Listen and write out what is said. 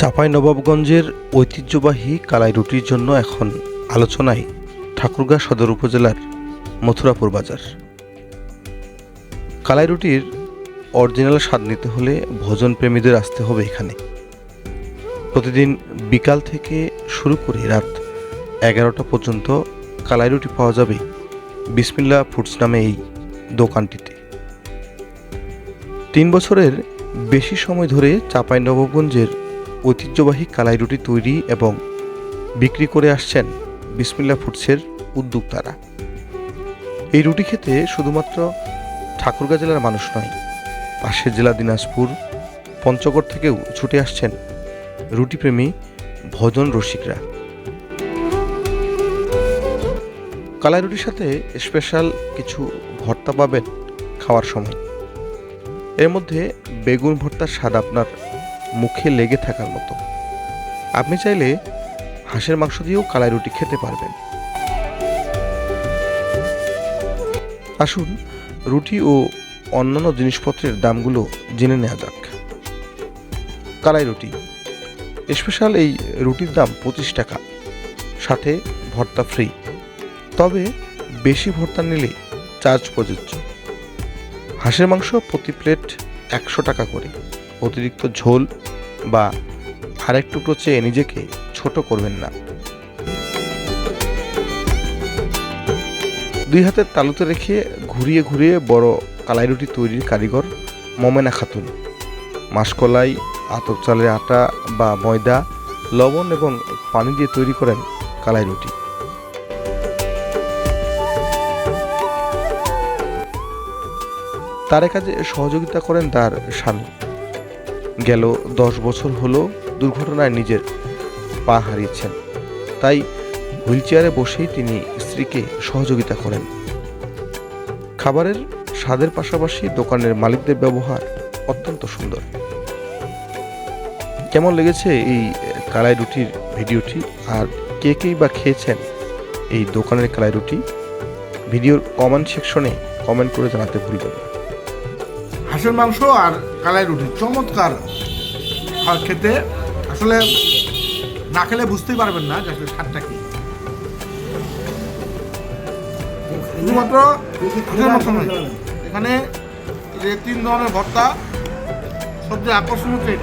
চাঁপাই নবাবগঞ্জের ঐতিহ্যবাহী কালাই রুটির জন্য এখন আলোচনায় ঠাকুরগাঁ সদর উপজেলার মথুরাপুর বাজার। কালাই রুটির অরিজিনাল স্বাদ নিতে হলে ভোজন প্রেমীদের আসতে হবে এখানে। প্রতিদিন বিকাল থেকে শুরু করে রাত এগারোটা পর্যন্ত কালাই রুটি পাওয়া যাবে বিসমিল্লা ফুডস নামে এই দোকানটিতে। তিন বছরের বেশি সময় ধরে চাঁপাই নবাবগঞ্জের ঐতিহ্যবাহী কালাই রুটি তৈরি এবং বিক্রি করে আসছেন বিসমিল্লা ফুডসের উদ্যোক্তারা। এই রুটি খেতে শুধুমাত্র ঠাকুরগাঁ জেলার মানুষ নয়, পাশের জেলা দিনাজপুর, পঞ্চগড় থেকেও ছুটে আসছেন রুটিপ্রেমী ভজন রসিকরা। কালাই রুটির সাথে স্পেশাল কিছু ভর্তা পাবেন খাওয়ার সময়। এর মধ্যে বেগুন ভর্তার স্বাদ আপনার মুখে লেগে থাকার মতো। আপনি চাইলে হাঁসের মাংস দিয়েও কালাই রুটি খেতে পারবেন। আসুন, রুটি ও অন্যান্য জিনিসপত্রের দামগুলো জেনে নেওয়া যাক। কালাই রুটি। স্পেশাল এই রুটির দাম পঁচিশ টাকা। সাথে ভর্তা ফ্রি তবে বেশি ভর্তা নিলে চার্জ প্রযোজ্য। হাঁসের মাংস প্রতি প্লেট একশো টাকা করে। অতিরিক্ত ঝোল বা আরেক টুকরো চেয়ে নিজেকে ছোট করবেন না। দুই হাতের তালুতে রেখে ঘুরিয়ে ঘুরিয়ে বড় কালাই রুটি তৈরির কারিগর মমেনা খাতুন। মাসকলাই, আতপ চালের আটা বা ময়দা, লবণ এবং পানি দিয়ে তৈরি করেন কালাই রুটি। তার কাজে সহযোগিতা করেন তার স্বামী। গেল দশ বছর হলো দুর্ঘটনায় নিজের পা হারিয়েছেন। তাই হুইল চেয়ারে বসেই তিনি স্ত্রীকে সহযোগিতা করেন। খাবারের স্বাদের পাশাপাশি দোকানের মালিকদের ব্যবহার অত্যন্ত সুন্দর। কেমন লেগেছে এই কালাই রুটির ভিডিওটি? আর কে কেই বা খেয়েছেন এই দোকানের কালাই রুটি? ভিডিওর কমেন্ট সেকশনে কমেন্ট করে জানাতে ভুলবেন না। হাঁসের মাংস আর কালাই রুটি। চমৎকার। আর খেতে আসলে না খেলে বুঝতেই পারবেন না যে আসলে স্বাদটা কি। শুধুমাত্র এখানে যে তিন ধরনের ভর্তা, সবচেয়ে আকর্ষণ হচ্ছে।